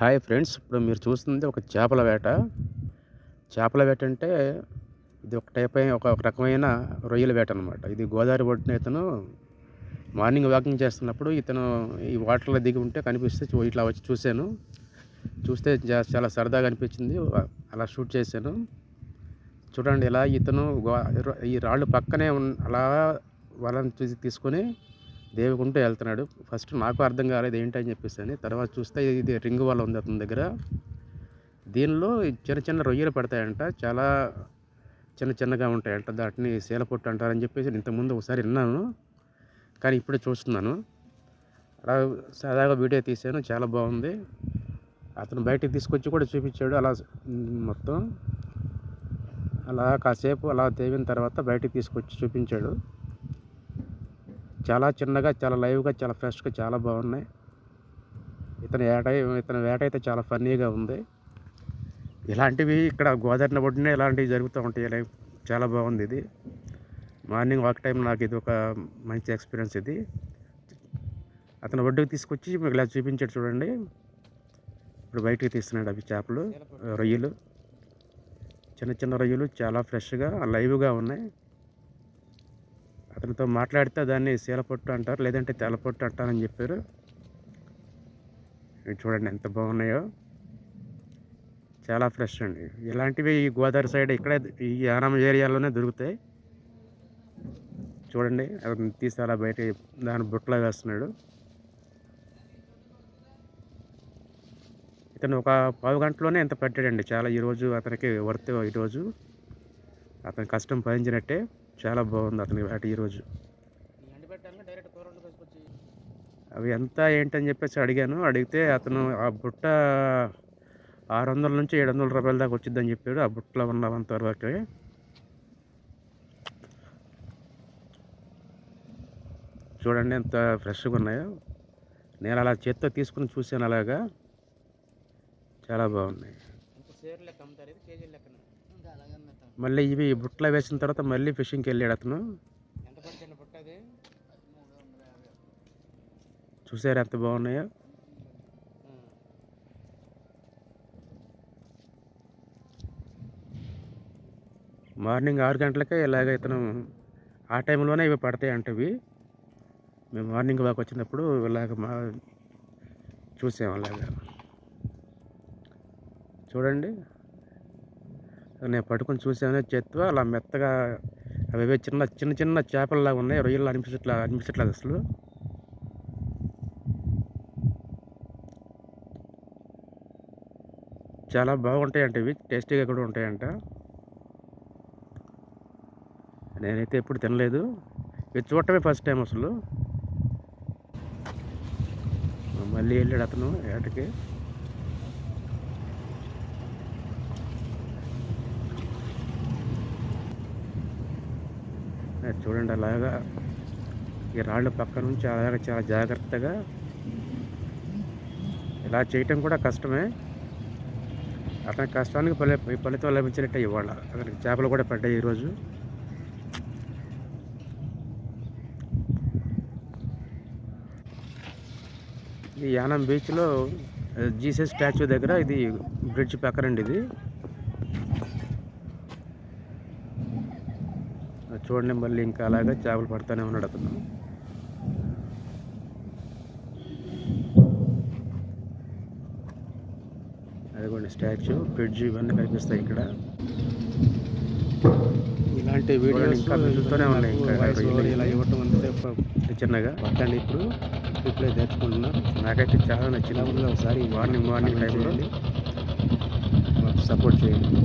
Hi friends ఇప్పుడు మీరు చూస్తుంది ఒక చేపల వేట. చేపల వేట అంటే ఇది ఒక టైప్ ఒక రకమైన రొయ్యల వేట అనమాట ఇది గోదావరి ఒడ్డున ఇతను మార్నింగ్ వాకింగ్ చేస్తున్నప్పుడు ఇతను ఈ వాటర్లో దిగి ఉంటే కనిపిస్తే ఇట్లా వచ్చి చూశాను. చూస్తే చాలా సరదాగా అనిపించింది. అలా షూట్ చేశాను. చూడండి ఇలా ఇతను గో- ఈ రాళ్ళు పక్కనే ఉన్ అలా వాళ్ళని చూసి తీసుకొని దేవుకుంటూ వెళ్తున్నాడు. ఫస్ట్ నాకు అర్థం కాలేదు ఏంటని చెప్పేసి అని. తర్వాత చూస్తే ఇది రింగ్ వల్ల ఉంది అతని దగ్గర. దీనిలో చిన్న చిన్న రొయ్యలు పడతాయంట. చాలా చిన్న చిన్నగా ఉంటాయంట. దాటిని శీలపొట్టు అంటారని చెప్పేసి ఇంతకుముందు ఒకసారి విన్నాను. కానీ ఇప్పుడే చూస్తున్నాను. అలా సరదాగా వీడియో తీశాను. చాలా బాగుంది. అతను బయటికి తీసుకొచ్చి కూడా చూపించాడు. అలా మొత్తం. అలా కాసేపు అలా తేవిన తర్వాత బయటికి తీసుకొచ్చి చూపించాడు. చాలా చిన్నగా చాలా లైవ్గా చాలా ఫ్రెష్గా చాలా బాగున్నాయి. ఇతని వేట ఇతని వేట అయితే చాలా ఫన్నీగా ఉంది. ఇలాంటివి ఇక్కడ గోదావరిన ఒడ్డునే ఇలాంటివి జరుగుతూ ఉంటాయి. చాలా బాగుంది ఇది. మార్నింగ్ వాక్ టైం నాకు ఇది ఒక మంచి ఎక్స్పీరియన్స్ ఇది. అతను ఒడ్డుకు తీసుకొచ్చి మీకు ఇలా చూపించాడు చూడండి. ఇప్పుడు బయటకు తీస్తున్నాడు అవి చేపలు రొయ్యలు. చిన్న చిన్న రొయ్యలు చాలా ఫ్రెష్గా లైవ్గా ఉన్నాయి. అతనితో మాట్లాడితే దాన్ని శీలపొట్టు అంటారు లేదంటే తెల్లపొట్టు అంటారని చెప్పారు. ఇవి చూడండి ఎంత బాగున్నాయో. చాలా ఫ్రెష్ అండి. ఇలాంటివి ఈ గోదావరి సైడ్ ఇక్కడే ఈ యానం ఏరియాలోనే దొరుకుతాయి. చూడండి అతను తీసి అలా బయట దాని బుట్టలో వేస్తున్నాడు. ఇతను ఒక పావు గంటలోనే ఎంత పెట్టాడండి. చాలా ఈరోజు అతనికి వర్త్ ఈరోజు అతని కష్టం ఫలించినట్టే చాలా బాగుంది అతని వేట ఈరోజు అవి ఎంత ఏంటని చెప్పేసి అడిగాను. అడిగితే అతను ఆ బుట్ట ఆరు వందల నుంచి ఏడు వందల రూపాయల దాకా వచ్చిందని చెప్పాడు. ఆ బుట్టలో ఉన్నంత వరకు. చూడండి ఎంత ఫ్రెష్గా ఉన్నాయో. నేను అలా చేత్తో తీసుకుని చూశాను అలాగా. చాలా బాగున్నాయి. మళ్ళీ ఇవి బుట్టలో వేసిన తర్వాత మళ్ళీ ఫిషింగ్కి వెళ్ళాడు అతను. చూసారు ఎంత బాగున్నాయో? మార్నింగ్ ఆరు గంటలకే ఇలాగ ఇతను ఆ టైంలోనే ఇవి పడతాయి అంటవి మేము మార్నింగ్ వాక్ వచ్చినప్పుడు ఇలాగ మా చూసాం అలాగా. చూడండి. నేను పట్టుకొని చూసాను చేత్తో అలా మెత్తగా అవి చిన్న చిన్న చిన్న చేపల్లాగా ఉన్నాయి రొయ్యలు అనిపించట్లా అనిపించట్లేదు అసలు. చాలా బాగుంటాయంట ఇవి టేస్టీగా కూడా ఉంటాయంట. నేనైతే ఎప్పుడు తినలేదు. ఇది చూడటమే ఫస్ట్ టైం అసలు. మళ్ళీ వెళ్ళాడు అతను ఏటకి? చూడండి అలాగా. ఈ రాళ్ళ పక్క నుంచి అలాగా చాలా జాగ్రత్తగా ఇలా చేయటం కూడా కష్టమే. అతని కష్టానికి ఫలి ఫలితం లభించినట్టే ఇవాళ. అతనికి చేపలు కూడా పడ్డాయి ఈరోజు. ఈ యానం బీచ్లో జీసస్ స్టాచ్యూ దగ్గర ఇది బ్రిడ్జ్ పక్కనండి ఇది. చూడండి మళ్ళీ ఇంకా అలాగా చేపలు పడుతూనే ఉన్నాడు అతను. అదిగోండి స్టాచ్యూ బ్రిడ్జ్ ఇవన్నీ కనిపిస్తాయి ఇక్కడ. ఇలాంటి వీడియోలు ఇంకా మిగులుతూనే ఉన్నాయి ఇంకా ఇలా ఇవ్వటం అంటే చిన్నగా? పట్టండి ఇప్పుడు. రిప్లై తెచ్చుకుంటున్నా నాకైతే చాలా నచ్చింది. ఒకసారి మార్నింగ్ మార్నింగ్ టైంలో సపోర్ట్ చేయండి.